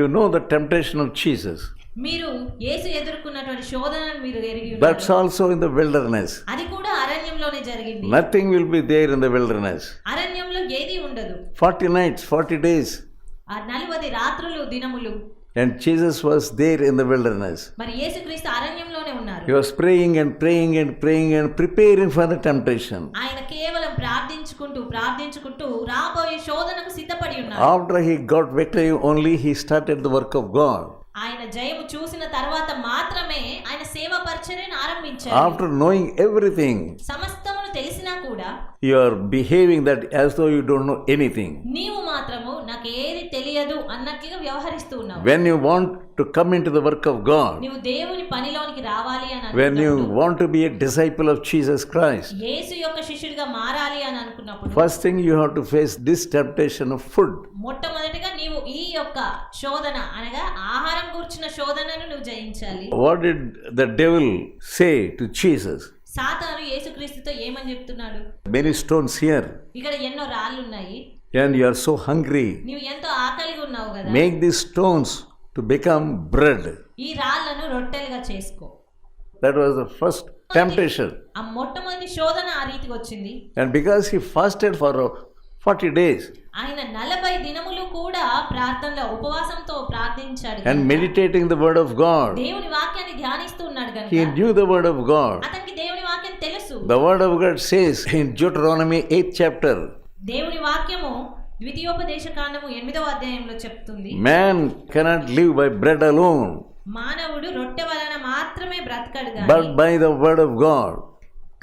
You know the temptation of Jesus. మీరు యేసు ఎదుర్కొన్నటువంటి శోధనను మీరు ఎరిగి That's ఉన్నారు also in the wilderness. అది కూడా అరణ్యంలోనే జరిగింది Nothing will be there in the wilderness. అరణ్యంలో ఏది ఉండదు 40 nights, 40 days. ఆ నలువది రాత్రులు దినములు And Jesus was there in the wilderness. మరి యేసుక్రీస్తు అరణ్యంలోనే ఉన్నారు He was praying and praying and praying and preparing for the temptation. ఆయన కేవలం ప్రార్థించుకుంటూ ప్రార్థించుకుంటూ రాబోయే శోధనకు సిద్ధపడి ఉన్నారు After he got victory, only he started the work of God. ఆయన జయము చూసిన తర్వాత మాత్రమే ఆయన సేవ పరిచర్యను ఆరంభించారు After knowing everything, సమస్తమును తెలిసినా కూడా you are behaving that as though you don't know anything. నీవు మాత్రము నాకు ఏది తెలియదు అన్నట్టుగా వ్యవహరిస్తూ ఉన్నావు. When you want to come into the work of God నీవు దేవుని పనిలోనికి రావాలి అని when you want to be a disciple of Jesus Christ యేసు యొక్క శిష్యుడిగా మారాలి అని అనుకున్నప్పుడు first thing you have to face this temptation of food మొట్టమొదటిగా నీవు ఈ యొక్క శోధన అనగా ఆహారం గురించిన శోధనను నువ్వు జయించాలి. What did the devil say to Jesus సాతాను యేసుక్రీస్తుతో ఏమని చెప్తున్నాడు? మెనీ స్టోన్స్ హియర్ ఇక్కడ ఎన్నో రాళ్ళు ఉన్నాయి. and you are so hungry. నువ్వు ఎంతో ఆకలిగా ఉన్నావు కదా Make these stones to become bread. ఈ రాళ్లను రొట్టెలుగా చేసుకో That was the first temptation. ఆ మొట్టమొదటి శోధన ఆ రీతికి వచ్చింది And because he fasted for uh, 40 days ఆయన నలభై దినములు కూడా ప్రార్థనలో ఉపవాసంతో ప్రార్థించాడు and కనుక, meditating the word of God, దేవుని వాక్యాన్ని ధ్యానిస్తూ ఉన్నాడు he కనుక knew the word of God. అతనికి దేవుని వాక్యం తెలుసు The word of God says in Deuteronomy 8th chapter, దేవుని వాక్యము ద్వితీయోపదేశ కాండము ఎనిమిదవ అధ్యాయంలో చెప్తుంది man cannot live by bread alone, మానవుడు రొట్టె వలన మాత్రమే బ్రతకడు గాని by the word of God.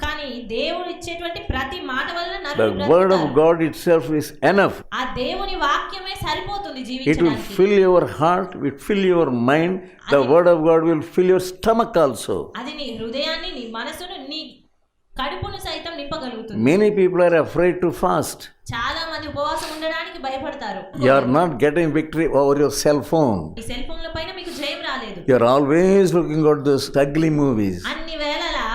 కానీ దేవుడు ఇచ్చేటువంటి ప్రతి మాట వలన నరుడు word of బ్రతుకుతారు. God itself is enough. ఆ దేవుని వాక్యమే సరిపోతుంది జీవించడానికి fill your heart, it will fill your mind. The word of God will fill your stomach also. అది నీ హృదయాన్ని నీ మనసును నీ కడుపును సైతం నింపగలుగుతుంది Many people are afraid to fast. చాలా మంది ఉపవాసం ఉండడానికి భయపడతారు You are not getting victory over your cell phone. ఈ సెల్ ఫోన్ల పైన మీకు జయం రాలేదు You are always looking at those ugly movies. అన్ని వేళలా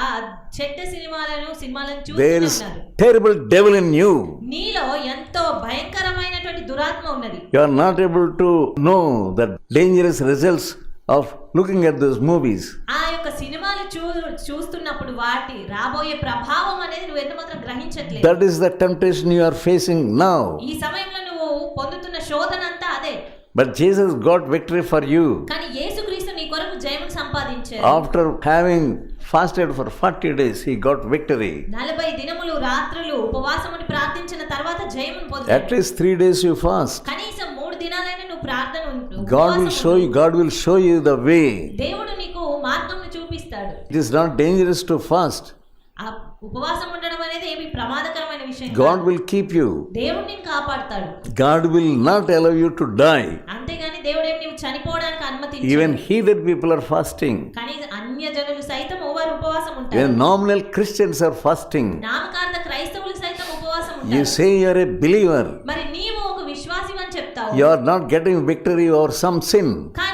చెడ్డ సినిమాలను సినిమాలను There చూస్తూనే is ఉన్నారు terrible devil in you. నీలో ఎంతో భయంకరమైనటువంటి దురాత్మ ఉన్నది You are not able to know the dangerous results of looking at those movies. ఆ యొక్క సినిమాలు చూ చూస్తున్నప్పుడు వాటి రాబోయే ప్రభావం అనేది నువ్వు ఎంత మాత్రం గ్రహించట్లేదు That is the temptation you are facing now. ఈ సమయంలో నువ్వు పొందుతున్న శోధన అంతా అదే But Jesus got victory for you. కానీ యేసుక్రీస్తు నీ కొరకు జయమును సంపాదించారు After having fasted for 40 days, he got victory. నలభై దినములు రాత్రులు ఉపవాసముని ప్రార్థించిన తర్వాత జయమును At పొందాడు least three days you fast. కనీసం మూడు దినాలైనా నువ్వు ప్రార్థన ఉండు. God will ఉపవాసం show you, ఉండు. God will show you the way. దేవుడు It is not dangerous to fast. ఆ ఉపవాసం ఉండడం అనేది ఏమి ప్రమాదకరమైన విషయం కాదు. God will keep you. దేవుడు నిన్ను కాపాడుతాడు God will not allow you to die. అంతేగాని దేవుడు ఏమి నువ్వు చనిపోవడానికి అనుమతించడు Even heathen people are fasting. కానీ అన్య జనులు సైతం వారు ఉపవాసం ఉంటారు Even nominal Christians are fasting. నామకార్థ క్రైస్తవులు సైతం ఉపవాసం You ఉంటారు say you are a believer. మరి నీవు ఒక విశ్వాసి అని చెప్తావు You are not getting victory over some sin. కానీ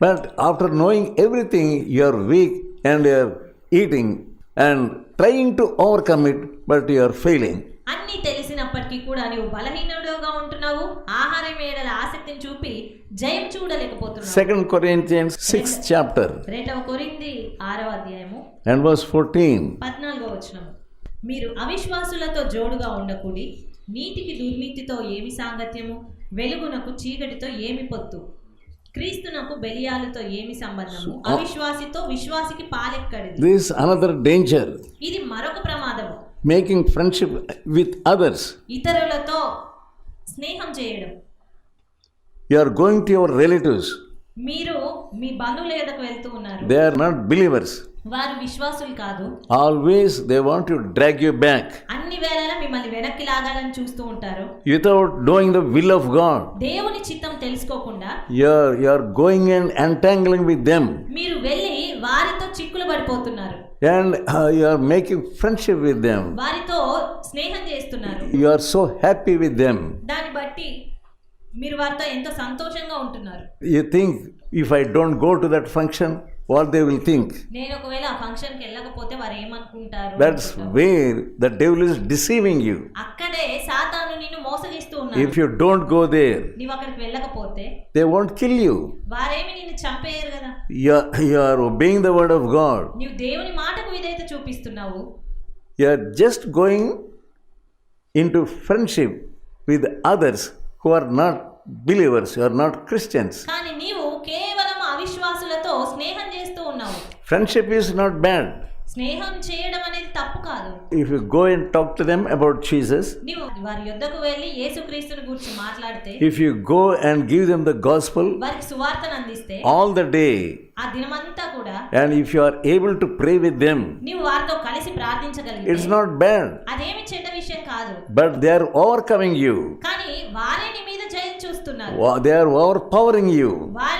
But after knowing everything, you are weak and you are eating and trying to overcome it, but you are failing. అన్ని తెలిసినప్పటికీ కూడా నీవు బలహీనుడుగా ఉంటున్నావు ఆహారం వేడల ఆసక్తిని చూపి జయం చూడలేకపోతున్నావు Second Corinthians 6th chapter రెండవ కొరింది ఆరవ అధ్యాయము and verse 14. పద్నాలుగో వచనము మీరు అవిశ్వాసులతో జోడుగా ఉండకూడి నీతికి దుర్నీతితో ఏమి సాంగత్యము వెలుగునకు చీకటితో ఏమి పొత్తు క్రీస్తునకు బలియాలతో ఏమి సంబంధము? అవిశ్వాసితో విశ్వాసికి పాలెక్కడి దిస్ అనదర్ డేంజర్ ఇది మరొక ప్రమాదము. మేకింగ్ ఫ్రెండ్షిప్ విత్ అదర్స్ ఇతరులతో స్నేహం చేయడం. You are going to your relatives మీరు మీ బంధువుల దగ్గరికి వెళ్తూ ఉన్నారు. దే నాట్ బిలీవర్స్ వారు విశ్వాసులు కాదు Always they want to drag you back అన్ని వేళలా మిమ్మల్ని వెనక్కి లాగాలని చూస్తూ ఉంటారు without knowing the will of God. దేవుని చిత్తం తెలుసుకోకుండా You are, you are going and entangling with them మీరు వెళ్ళి వారితో చిక్కులు పడిపోతున్నారు and uh, you are making friendship with them. వారితో స్నేహం చేస్తున్నారు You are so happy with them. దాన్ని బట్టి మీరు వారితో ఎంతో సంతోషంగా ఉంటున్నారు You think if I don't go to that function, what they will think. నేను ఒకవేళ ఆ ఫంక్షన్కి వెళ్ళకపోతే వారు ఏమనుకుంటారు That's అనుకుంటారు. where the devil is deceiving you. అక్కడే సాతాను నిన్ను మోసగిస్తూ ఉన్నాడు చెప్తున్నాను If you don't go there, నీవు అక్కడికి వెళ్ళకపోతే they won't kill you. వారేమి నిన్ను చంపేయరు కదా You are, you are obeying the word of God. నీవు దేవుని మాటకు విధేయత చూపిస్తున్నావు You are just going into friendship with others who are not believers, who are not Christians. కానీ Friendship is not bad. స్నేహం చేయడం అనేది తప్పు కాదు If you go and talk to them about Jesus, నీవు వారి యొద్దకు వెళ్ళి యేసుక్రీస్తుని గురించి మాట్లాడితే if you go and give them the gospel వారికి సువార్తను అందిస్తే all the day, ఆ దినమంతా కూడా and if you are able to pray with them, నీవు వారితో కలిసి it's ప్రార్థించగలిగితే not bad. అదేమి చెడ్డ విషయం కాదు But they are overcoming you, కానీ వారే నీ మీద జయం చూస్తున్నారు Wa- they are overpowering you. వారే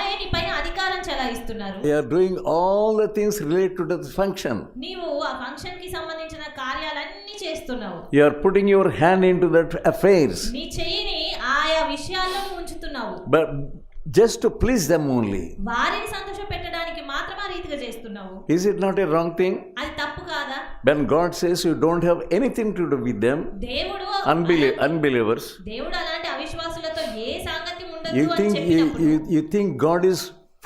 చెలాయిస్తున్నారు They are doing all the things related to the function. నీవు ఆ ఫంక్షన్కి సంబంధించిన కార్యాలన్నీ చేస్తున్నావు You are putting your hand into that affairs, నీ చెయ్యిని ఆయా విషయాల్లో ఉంచుతున్నావు but just to please them only. వారిని సంతోష పెట్టడానికి మాత్రం ఆ రీతిగా చేస్తున్నావు Is it not a wrong thing? అది తప్పు కాదా When God says you don't have anything to do with them, దేవుడు unbelie- unbelievers, దేవుడు అలాంటి అవిశ్వాసులతో ఏ సాంగత్యం ఉండదు అని చెప్పినప్పుడు you, you think God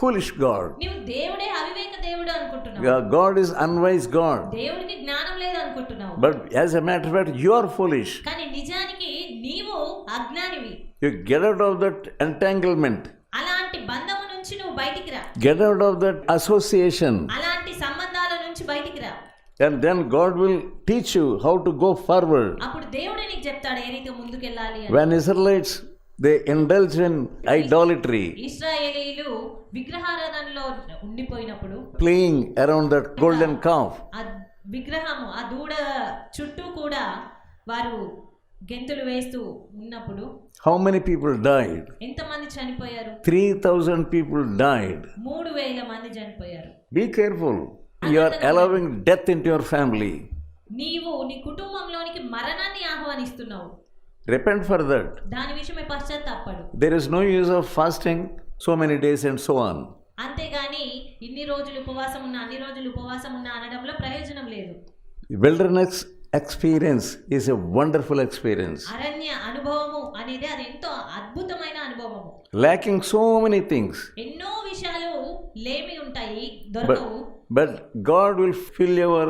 foolish God. నీవు దేవుడే అవివేక దేవుడు అనుకుంటున్నావు God is unwise God. దేవుడికి జ్ఞానం లేదు అనుకుంటున్నావు But as a matter of fact, you are foolish. కానీ నిజానికి నీవు అజ్ఞానివి You get out of that entanglement. అలాంటి బంధము నుంచి నువ్వు బయటికి రా Get out of that association. అలాంటి సంబంధాల నుంచి బయటికి రా And then God will teach you how to go forward. అప్పుడు దేవుడే నీకు చెప్తాడు ఏ రీతి ముందుకెళ్ళాలి అని When Israelites they indulge in idolatry, ఇస్రాయేలీలు విగ్రహారాధనలో ఉండిపోయినప్పుడు playing around that golden calf, ఆ విగ్రహము ఆ దూడ చుట్టూ కూడా వారు గెంతులు వేస్తూ ఉన్నప్పుడు how many people died? ఎంతమంది చనిపోయారు 3,000 people died. మూడు వేల మంది చనిపోయారు Be careful. You are allowing death into your family. నీవు నీ కుటుంబంలోనికి మరణాన్ని ఆహ్వానిస్తున్నావు Repent for that. దాని విషయమే పశ్చాత్తాపడు There is no use of fasting so many days and so on. అంతేగాని ఇన్ని రోజులు ఉపవాసం ఉన్నా అన్ని రోజులు ఉపవాసం ఉన్నా అనడంలో ప్రయోజనం లేదు Wilderness experience is a wonderful experience. అరణ్య అనుభవము అనేది అది ఎంతో అద్భుతమైన అనుభవము Lacking so many things. ఎన్నో విషయాలు లేమి ఉంటాయి But, దొరకవు but God will fill your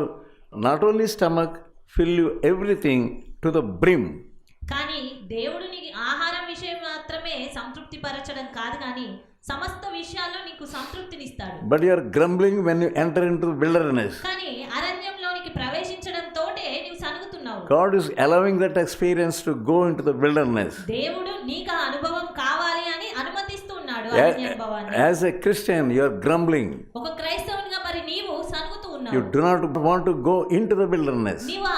not only stomach, fill you everything to the brim. కానీ దేవుడిని ఆహారం విషయం మాత్రమే సంతృప్తి పరచడం కాదు కానీ సమస్త విషయాల్లో నీకు సంతృప్తినిస్తాడు. But you grumbling when you enter into wilderness కానీ అరణ్యంలోనికి ప్రవేశించడం తోటే నీవు సనుగుతున్నావు. God is allowing that experience to go into the wilderness దేవుడు నీకు అనుభవం కావాలి అని అనుమతిస్తున్నాడు as a Christian you are grumbling ఒక క్రైస్తవునిగా మరి నీవు సనుగుతూ you do not want to go into the wilderness నీవు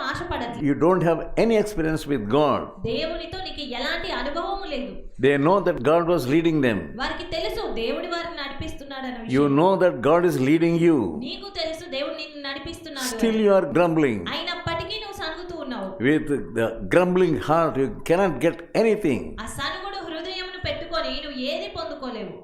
మాత్రం ఆశపడదు You don't have any experience with God. దేవునితో నీకు ఎలాంటి అనుభవము లేదు They know that God was leading them. వారికి తెలుసు దేవుడి వారిని నడిపిస్తున్నాడన్న విషయం You know that God is leading you. నీకు తెలుసు దేవుడు నిన్ను నడిపిస్తున్నాడు Still, you are grumbling. అయినప్పటికీ నువ్వు సనుగుతూ ఉన్నావు With the grumbling heart, you cannot get anything. ఆ సనుగుడు హృదయమును పెట్టుకొని నువ్వు ఏది పొందుకోలేవు